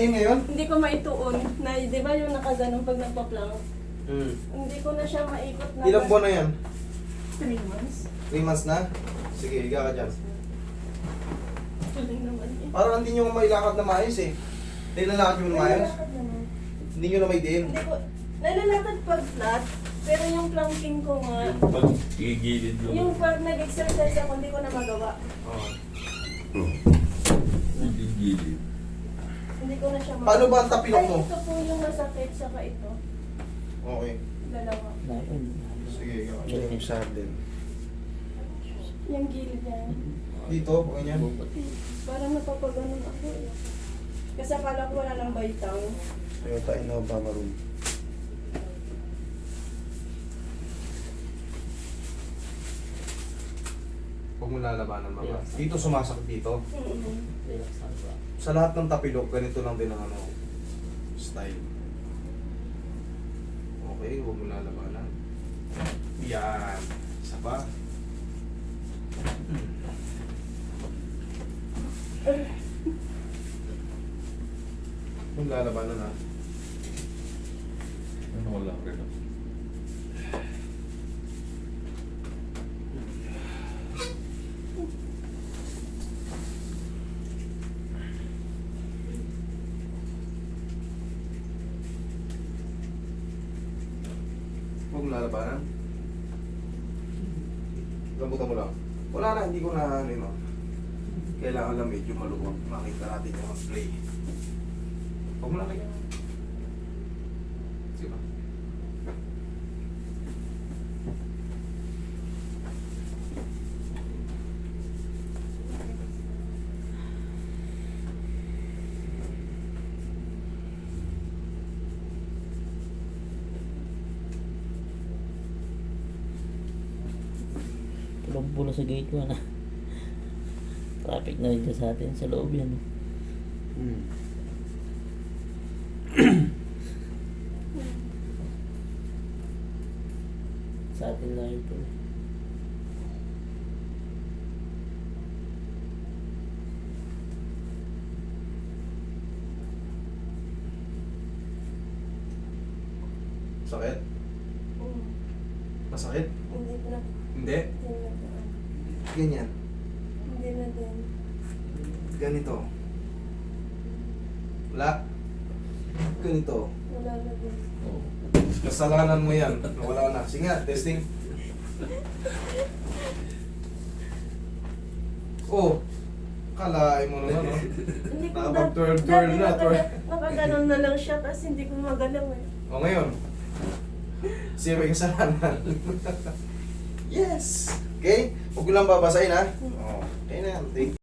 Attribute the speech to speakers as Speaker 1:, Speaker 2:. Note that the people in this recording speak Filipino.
Speaker 1: madiin ngayon?
Speaker 2: Hindi ko maituon. Na, di ba yung nakaganong pag nagpa-plank?
Speaker 1: Hmm.
Speaker 2: Hindi ko na siya maikot na.
Speaker 1: Ilang buwan na yan?
Speaker 2: 3 months.
Speaker 1: 3 months na? Sige, higa ka dyan.
Speaker 2: Tuloy naman eh.
Speaker 1: Parang hindi nyo mailakad na maayos eh. Hindi nalalakad nyo na maayos?
Speaker 2: Naman.
Speaker 1: Hindi nyo na may diin?
Speaker 2: Hindi ko, nalalakad pag flat, pero yung planking ko nga,
Speaker 3: Yung pag gigilid lang.
Speaker 2: yung pag nag-exercise ako, hindi ko na magawa.
Speaker 1: Oo.
Speaker 3: Yung gigilid.
Speaker 2: Hindi ko na siya magawa.
Speaker 1: Paano ba ang tapilok mo?
Speaker 2: Ay, ito po yung masakit, saka ito.
Speaker 1: Okay.
Speaker 2: Dalawa.
Speaker 1: Sige, ka dyan. Yung sardin.
Speaker 2: Yung gilid niya.
Speaker 1: Dito, ganyan.
Speaker 2: Parang napapaganon ako eh. Kasi akala ko wala ng baitang.
Speaker 1: Toyota Innova Maroon. Huwag mo lalabanan mga. Dito sumasakit dito. Sa lahat ng tapilok, ganito lang din ang ano, style. Okay, huwag mo lalabanan. Yan. Isa pa. Huwag mo lalabanan ha.
Speaker 3: Ano wala rin
Speaker 1: mo lalabanan. Lambutan mo lang. Wala na, hindi ko na ano yun. oh. Kailangan lang medyo maluwag. Makita natin yung play. Huwag mo lang lagyan.
Speaker 4: Pulang-pulo sa gate 1 ah. Traffic na rin sa atin sa loob yan.
Speaker 1: Hmm.
Speaker 4: Sa atin lang ito.
Speaker 1: Sakit?
Speaker 2: Mm.
Speaker 1: Masakit?
Speaker 2: Hindi na.
Speaker 1: Hindi.
Speaker 2: Hindi na.
Speaker 1: Ganyan.
Speaker 2: Hindi na din.
Speaker 1: Ganito. Wala. Ganito.
Speaker 2: Wala na din.
Speaker 3: Oo.
Speaker 1: Kasalanan mo yan. Wala na. Sige nga, testing. Oh, kalain mo naman, no?
Speaker 2: Hindi ko
Speaker 1: Nakapag-twirl-twirl na, twirl.
Speaker 2: Nakaganon na lang siya kasi hindi ko magalaw eh.
Speaker 1: O ngayon, siya may kasalanan. yes! Okay? Huwag ko lang babasahin, ha? Oh, okay na. Thank